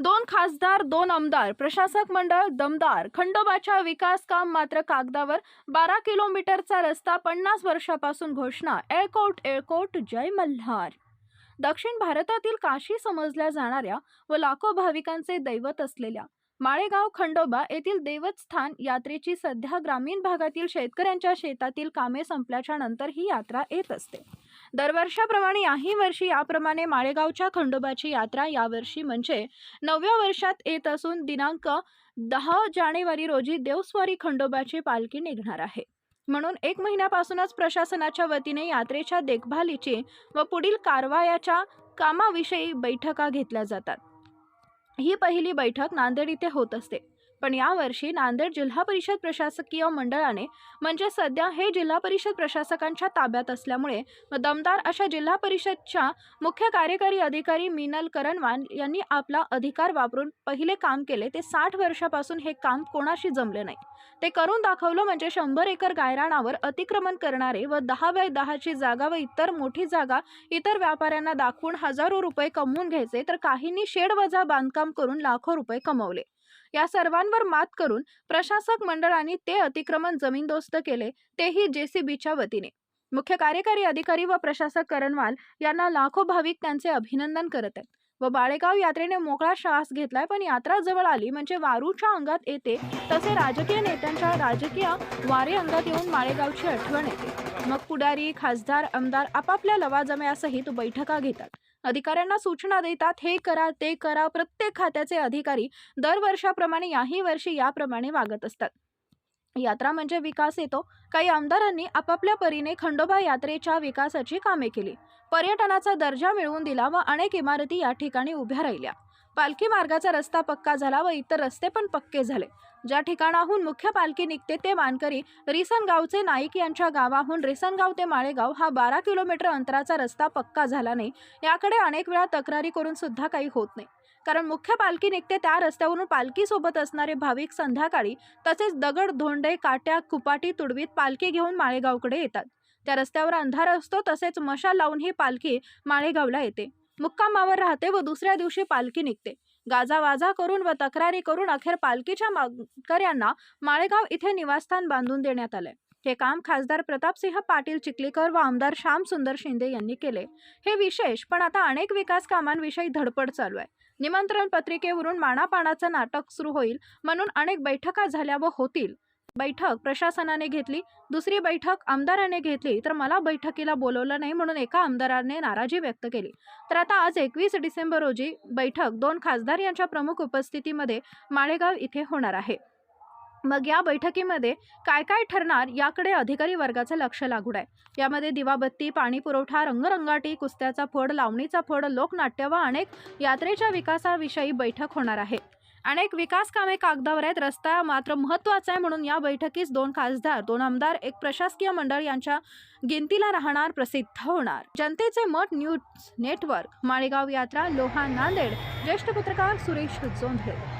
दोन खासदार दोन आमदार प्रशासक मंडळ दमदार खंडोबाच्या विकास काम मात्र कागदावर बारा किलोमीटरचा रस्ता पन्नास वर्षापासून घोषणा एळकोट एळकोट जय मल्हार. दक्षिण भारतातील काशी समजल्या जाणाऱ्या व लाखो भाविकांचे दैवत असलेल्या माळेगाव खंडोबा येथील देवस्थान यात्रेची सध्या ग्रामीण भागातील शेतकऱ्यांच्या शेतातील कामे संपल्याच्या नंतर ही यात्रा येत असते. दरवर्षाप्रमाणे याही वर्षी याप्रमाणे माळेगावच्या खंडोबाची यात्रा यावर्षी म्हणजे नवव्या वर्षात येत असून दिनांक दहा जानेवारी रोजी देवस्वारी खंडोबाची पालखी निघणार आहे. म्हणून एक महिन्यापासूनच प्रशासनाच्या वतीने यात्रेच्या देखभालीची व पुढील कारवायाच्या कामाविषयी बैठका घेतल्या जातात. ही पहिली बैठक नांदेड इथे होत असते. पण यावर्षी नांदेड जिल्हा परिषद प्रशासकीय मंडळाने म्हणजे सध्या हे जिल्हा परिषद प्रशासकांच्या ताब्यात असल्यामुळे व दमदार अशा जिल्हा परिषदच्या मुख्य कार्यकारी अधिकारी मिनल करणवान यांनी आपला अधिकार वापरून पहिले काम केले. ते साठ वर्षापासून हे काम कोणाशी जमले नाही. ते करून दाखवलं म्हणजे शंभर एकर गायराणावर अतिक्रमण करणारे व दहा बाय दहाची जागा व इतर मोठी जागा इतर व्यापाऱ्यांना दाखवून हजारो रुपये कमवून घ्यायचे तर काहींनी शेडवजा बांधकाम करून लाखो रुपये कमवले. या सर्वांवर मात करून प्रशासक मंडळाने ते अतिक्रमण जमीनदोस्त केले तेही जेसीबीच्या वतीने. मुख्य कार्यकारी अधिकारी व प्रशासक करणवाल यांना लाखो भाविक त्यांचे अभिनंदन करत आहेत. व बाळेगाव यात्रेने मोकळा श्वास घेतलाय पण यात्रा जवळ आली म्हणजे वारूच्या अंगात येते तसे राजकीय नेत्यांच्या राजकीय वारे अंगात येऊन माळेगावची आठवण येते. मग पुढारी खासदार आमदार आपापल्या लवाजम्यासहित बैठका घेतात. अधिकाऱ्यांना सूचना देतात हे करा ते करा. प्रत्येक खात्याचे अधिकारी दरवर्षाप्रमाणे याही वर्षी याप्रमाणे वागत असतात. यात्रा म्हणजे विकास येतो. काही आमदारांनी आपापल्या परीने खंडोबा यात्रेच्या विकासाची कामे केली. पर्यटनाचा दर्जा मिळवून दिला व अनेक इमारती या ठिकाणी उभ्या राहिल्या. पालखी मार्गाचा रस्ता पक्का झाला व इतर रस्ते पण पक्के झाले. ज्या ठिकाणाहून मुख्य पालखी निघते ते मानकरी रिसनगावचे नाईक यांच्या गावाहून रिसनगाव ते माळेगाव हा बारा किलोमीटर अंतराचा रस्ता पक्का झाला नाही. याकडे अनेक वेळा तक्रारी करून सुद्धा काही होत नाही. कारण मुख्य पालखी निघते त्या रस्त्यावरून पालखीसोबत असणारे भाविक संध्याकाळी तसेच दगड धोंडे काट्या कुपाटी तुडवीत पालखी घेऊन माळेगावकडे येतात. त्या रस्त्यावर अंधार असतो तसेच मशाल लावून ही पालखी माळेगावला येते. मुक्कामावर राहते व दुसऱ्या दिवशी पालखी निघते. गाजावाजा करून व तक्रारी करून अखेर पालखीच्या मागकऱ्यांना माळेगाव इथे निवासस्थान बांधून देण्यात आले हे काम खासदार प्रतापसिंह पाटील चिखलीकर व आमदार श्याम सुंदर शिंदे यांनी केले. हे विशेष पण आता अनेक विकास कामांविषयी धडपड चालू आहे. निमंत्रण पत्रिकेवरून मानापानाचं नाटक सुरू होईल म्हणून अनेक बैठका झाल्या व होतील. बैठक प्रशासनाने घेतली. दुसरी बैठक आमदाराने घेतली. तर मला बैठकीला बोलवलं नाही म्हणून एका आमदाराने नाराजी व्यक्त केली. तर आता आज एकवीस डिसेंबर रोजी बैठक दोन खासदार यांच्या प्रमुख उपस्थितीमध्ये माळेगाव इथे होणार आहे. मग या बैठकीमध्ये काय काय ठरणार याकडे अधिकारी वर्गाचं लक्ष लागून आहे. यामध्ये दिवाबत्ती पाणी पुरवठा रंगरंगाटी कुस्त्याचा फड लावणीचा फड लोकनाट्य व अनेक यात्रेच्या विकासाविषयी बैठक होणार आहे. अनेक विकास कामे कागदावर आहेत. रस्ता मात्र महत्त्वाचा आहे म्हणून या बैठकीस दोन खासदार दोन आमदार एक प्रशासकीय मंडळ यांच्या गिनतीला राहणार प्रसिद्ध होणार. जनतेचे मत न्यूज नेटवर्क माळेगाव यात्रा लोहा नांदेड. ज्येष्ठ पत्रकार सुरेश जोंधळे.